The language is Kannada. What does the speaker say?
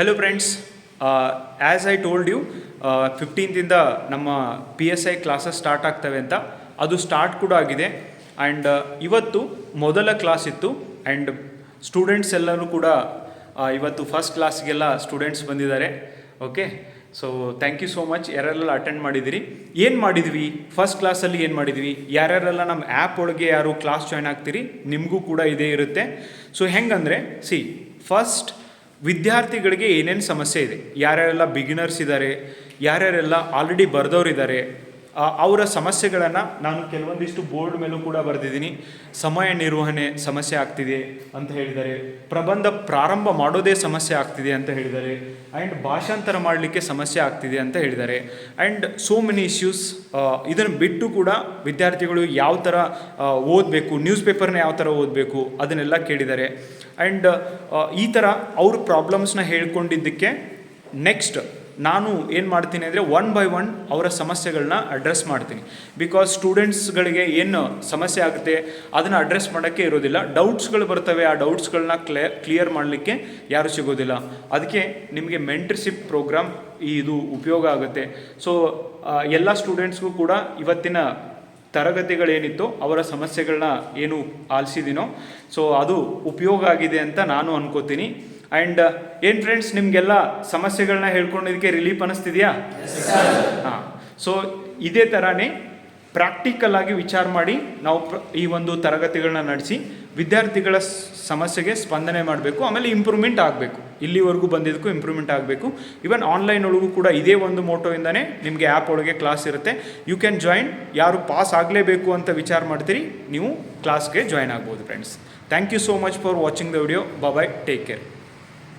Hello friends as I told you ಫಿಫ್ಟೀನ್ತಿಂದ ನಮ್ಮ P S I classes start ಆಗ್ತವೆ ಅಂತ. ಅದು ಸ್ಟಾರ್ಟ್ ಕೂಡ ಆಗಿದೆ. ಆ್ಯಂಡ್ ಇವತ್ತು ಮೊದಲ ಕ್ಲಾಸ್ ಇತ್ತು. ಆ್ಯಂಡ್ ಸ್ಟೂಡೆಂಟ್ಸ್ ಎಲ್ಲರೂ ಕೂಡ ಆ, ಇವತ್ತು ಫಸ್ಟ್ ಕ್ಲಾಸ್ಗೆಲ್ಲ ಸ್ಟೂಡೆಂಟ್ಸ್ ಬಂದಿದ್ದಾರೆ. Okay so thank you so much ಯಾರೆಲ್ಲ ಅಟೆಂಡ್ ಮಾಡಿದಿರಿ? ಏನು ಮಾಡಿದ್ವಿ? ಫಸ್ಟ್ ಕ್ಲಾಸಲ್ಲಿ ಏನು ಮಾಡಿದ್ವಿ? ಯಾರ್ಯಾರೆಲ್ಲ ನಮ್ಮ ಆ್ಯಪ್ ಒಳಗೆ ಯಾರು ಕ್ಲಾಸ್ ಜಾಯ್ನ್ ಆಗ್ತೀರಿ? ನಿಮಗೂ ಕೂಡ ಇದೇ ಇರುತ್ತೆ. ಸೊ ಹೆಂಗಂದರೆ ಸಿ ಫಸ್ಟ್ ವಿದ್ಯಾರ್ಥಿಗಳಿಗೆ ಏನೇನು ಸಮಸ್ಯೆ ಇದೆ? ಯಾರ್ಯಾರೆಲ್ಲ ಬಿಗಿನರ್ಸ್ ಇದ್ದಾರೆ ಯಾರ್ಯಾರೆಲ್ಲ ಆಲ್ರೆಡಿ ಬರೆದವರಿದ್ದಾರೆ ಅವರ ಸಮಸ್ಯೆಗಳನ್ನು ನಾನು ಕೆಲವೊಂದಿಷ್ಟು ಬೋರ್ಡ್ ಮೇಲೂ ಕೂಡ ಬರೆದಿದ್ದೀನಿ. ಸಮಯ ನಿರ್ವಹಣೆ ಸಮಸ್ಯೆ ಆಗ್ತಿದೆ ಅಂತ ಹೇಳಿದ್ದಾರೆ ಪ್ರಬಂಧ ಪ್ರಾರಂಭ ಮಾಡೋದೇ ಸಮಸ್ಯೆ ಆಗ್ತಿದೆ ಅಂತ ಹೇಳಿದ್ದಾರೆ ಆ್ಯಂಡ್ ಭಾಷಾಂತರ ಮಾಡಲಿಕ್ಕೆ ಸಮಸ್ಯೆ ಆಗ್ತಿದೆ ಅಂತ ಹೇಳಿದ್ದಾರೆ ಆ್ಯಂಡ್ ಸೋ ಮೆನಿ ಇಶ್ಯೂಸ್ ಇದನ್ನು ಬಿಟ್ಟು ಕೂಡ ವಿದ್ಯಾರ್ಥಿಗಳು ಯಾವ ಥರ ಓದಬೇಕು ನ್ಯೂಸ್ ಪೇಪರ್ನ ಯಾವ ಥರ ಓದಬೇಕು ಅದನ್ನೆಲ್ಲ ಕೇಳಿದ್ದಾರೆ ಆ್ಯಂಡ್ ಈ ಥರ ಅವ್ರ ಪ್ರಾಬ್ಲಮ್ಸ್ನ ಹೇಳ್ಕೊಂಡಿದ್ದಕ್ಕೆ ನೆಕ್ಸ್ಟ್ ನಾನು ಏನು ಮಾಡ್ತೀನಿ ಅಂದರೆ ಒನ್ ಬೈ ಒನ್ ಅವರ ಸಮಸ್ಯೆಗಳನ್ನ ಅಡ್ರೆಸ್ ಮಾಡ್ತೀನಿ. ಬಿಕಾಸ್ ಸ್ಟೂಡೆಂಟ್ಸ್ಗಳಿಗೆ ಏನು ಸಮಸ್ಯೆ ಆಗುತ್ತೆ, ಅದನ್ನು ಅಡ್ರೆಸ್ ಮಾಡೋಕ್ಕೆ ಇರೋದಿಲ್ಲ. ಡೌಟ್ಸ್ಗಳು ಬರ್ತವೆ, ಆ ಡೌಟ್ಸ್ಗಳನ್ನ ಕ್ಲೇ ಕ್ಲಿಯರ್ ಮಾಡಲಿಕ್ಕೆ ಯಾರು ಸಿಗೋದಿಲ್ಲ. ಅದಕ್ಕೆ ನಿಮಗೆ ಮೆಂಟರ್ಶಿಪ್ ಪ್ರೋಗ್ರಾಮ್ ಇದು ಉಪಯೋಗ ಆಗುತ್ತೆ. ಸೊ ಎಲ್ಲ ಸ್ಟೂಡೆಂಟ್ಸ್ಗೂ ಕೂಡ ಇವತ್ತಿನ ತರಗತಿಗಳೇನಿತ್ತು ಅವರ ಸಮಸ್ಯೆಗಳನ್ನ ಏನು ಆಲ್ಸಿದೀನೋ ಸೊ ಅದು ಉಪಯೋಗ ಆಗಿದೆ ಅಂತ ನಾನು ಅನ್ಕೋತೀನಿ. ಆ್ಯಂಡ್ ಏನು ಫ್ರೆಂಡ್ಸ್ ನಿಮಗೆಲ್ಲ ಸಮಸ್ಯೆಗಳನ್ನ ಹೇಳ್ಕೊಂಡಿದ್ದಕ್ಕೆ ರಿಲೀಫ್ ಅನ್ನಿಸ್ತಿದೆಯಾ ಹಾಂ. ಸೊ ಇದೇ ಥರನೇ ಪ್ರಾಕ್ಟಿಕಲ್ ಆಗಿ ವಿಚಾರ ಮಾಡಿ ನಾವು ಪ್ರ- ಈ ಒಂದು ತರಗತಿಗಳನ್ನ ನಡೆಸಿ ವಿದ್ಯಾರ್ಥಿಗಳ ಸಮಸ್ಯೆಗೆ ಸ್ಪಂದನೆ ಮಾಡಬೇಕು ಆಮೇಲೆ ಇಂಪ್ರೂವ್ಮೆಂಟ್ ಆಗಬೇಕು. ಇಲ್ಲಿವರೆಗೂ ಬಂದಿದ್ದಕ್ಕೂ ಇಂಪ್ರೂವ್ಮೆಂಟ್ ಆಗಬೇಕು. ಈವನ್ ಆನ್ಲೈನ್ ಒಳಗೂ ಕೂಡ ಇದೇ ಒಂದು ಮೋಟೋಯಿಂದನೇ ನಿಮಗೆ ಆ್ಯಪ್ ಒಳಗೆ ಕ್ಲಾಸ್ ಇರುತ್ತೆ. ಯು ಕ್ಯಾನ್ ಜಾಯಿನ್ ಯಾರು ಪಾಸ್ ಆಗಲೇಬೇಕು ಅಂತ ವಿಚಾರ ಮಾಡ್ತೀರಿ ನೀವು ಕ್ಲಾಸ್ಗೆ ಜಾಯ್ನ್ ಆಗ್ಬೋದು friends thank you so much for watching the video bye take care